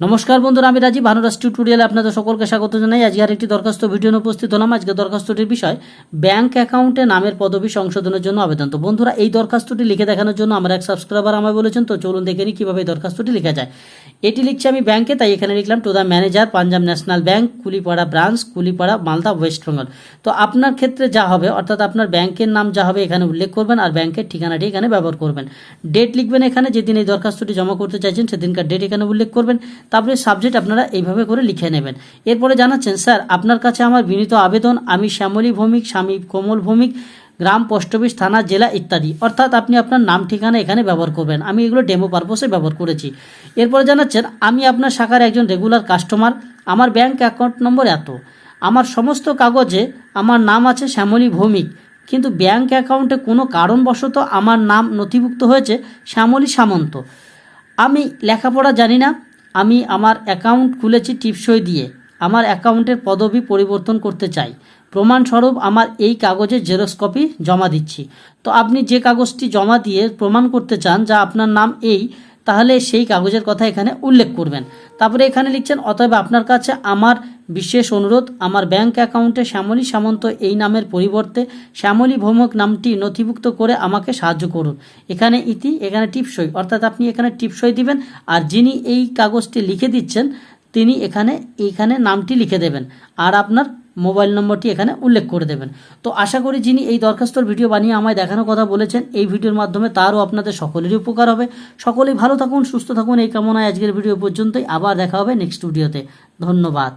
নমস্কার বন্ধুরা, আমি রাজীব। ভানুরাজ টিউটোরিয়ালে আপনাদের সকলকে স্বাগত জানাই। আজকে আর একটি দরখাস্ত ভিডিও উপস্থিত হলাম। আজকে দরখাস্তটির বিষয়, ব্যাংক অ্যাকাউন্টে নামের পদবি সংশোধনের জন্য আবেদন। তো বন্ধুরা, এই দরখাস্তটি লিখে দেখানোর জন্য আমার এক সাবস্ক্রাইবার আমায় বলেছেন, তো চলুন দেখে নিই কীভাবে এই দরখাস্তটি লেখা যায়। এটি লিখছি আমি ব্যাংকে, তাই এখানে লিখলাম to the manager Punjab National Bank Kulipara branch Kulipara Malda West Bengal তো আপনার ক্ষেত্রে যা হবে, অর্থাৎ আপনার ব্যাংকের নাম যা হবে, এখানে উল্লেখ করবেন আর ব্যাংকের ঠিকানাটি এখানে ব্যবহার করবেন। ডেট লিখবেন এখানে, যেদিন এই দরখাস্তটি জমা করতে চাইছেন, সেদিনকার ডেট এখানে উল্লেখ করবেন। তারপরে সাবজেক্ট আপনারা এইভাবে করে লিখে নেবেন। এরপরে জানাচ্ছেন, স্যার, আপনার কাছে আমার বিনীত আবেদন, আমি শ্যামলী ভৌমিক, স্বামী কোমল ভৌমিক, গ্রাম পোস্ট অফিস, থানা, জেলা ইত্যাদি। অর্থাৎ আপনি আপনার নাম, ঠিকানা এখানে ব্যবহার করবেন। আমি এগুলো ডেমো পারপসে ব্যবহার করেছি। এরপরে জানাচ্ছেন, আমি আপনার শাখার একজন রেগুলার কাস্টমার আমার ব্যাংক অ্যাকাউন্ট নম্বর এত। আমার সমস্ত কাগজে আমার নাম আছে শ্যামলী ভৌমিক, কিন্তু ব্যাংক অ্যাকাউন্টে কোনো কারণবশত আমার নাম নথিভুক্ত হয়েছে শ্যামলী সামন্ত। আমি লেখাপড়া জানি না আমি আমার অ্যাকাউন্ট খুলেছি টিপসই দিয়ে। আমার অ্যাকাউন্টের পদবি পরিবর্তন করতে চাই। প্রমাণস্বরূপ আমার এই কাগজে জেরক্স কপি জমা দিচ্ছি। তো আপনি যে কাগজটি জমা দিয়ে প্রমাণ করতে চান, যা আপনার নাম এই, তাহলে সেই কাগজের কথা এখানে উল্লেখ করবেন। তারপরে এখানে লিখছেন, অতএব আপনার কাছে আমার বিশেষ অনুরোধ, আমার ব্যাংক অ্যাকাউন্টে শ্যামলী সামন্ত এই নামের পরিবর্তে শ্যামলী ভৌমক নামটি নথিভুক্ত করে আমাকে সাহায্য করুন। এখানে ইতি, এখানে টিপসই, অর্থাৎ আপনি এখানে টিপসই দিবেন আর যিনি এই কাগজটি লিখে দিচ্ছেন, তিনি এখানে, এইখানে নামটি লিখে দেবেন আর আপনার মোবাইল নম্বরটি এখানে উল্লেখ করে দেবেন। তো আশা করি যিনি এই দরখাস্তর ভিডিও বানিয়ে আমায় দেখানোর কথা বলেছেন, এই ভিডিওর মাধ্যমে তারও আপনাদের সকলেরই উপকার হবে। সকলেই ভালো থাকুন, সুস্থ থাকুন, এই কামনায় আজকের ভিডিও পর্যন্তই। আবার দেখা হবে নেক্সট ভিডিওতে ধন্যবাদ।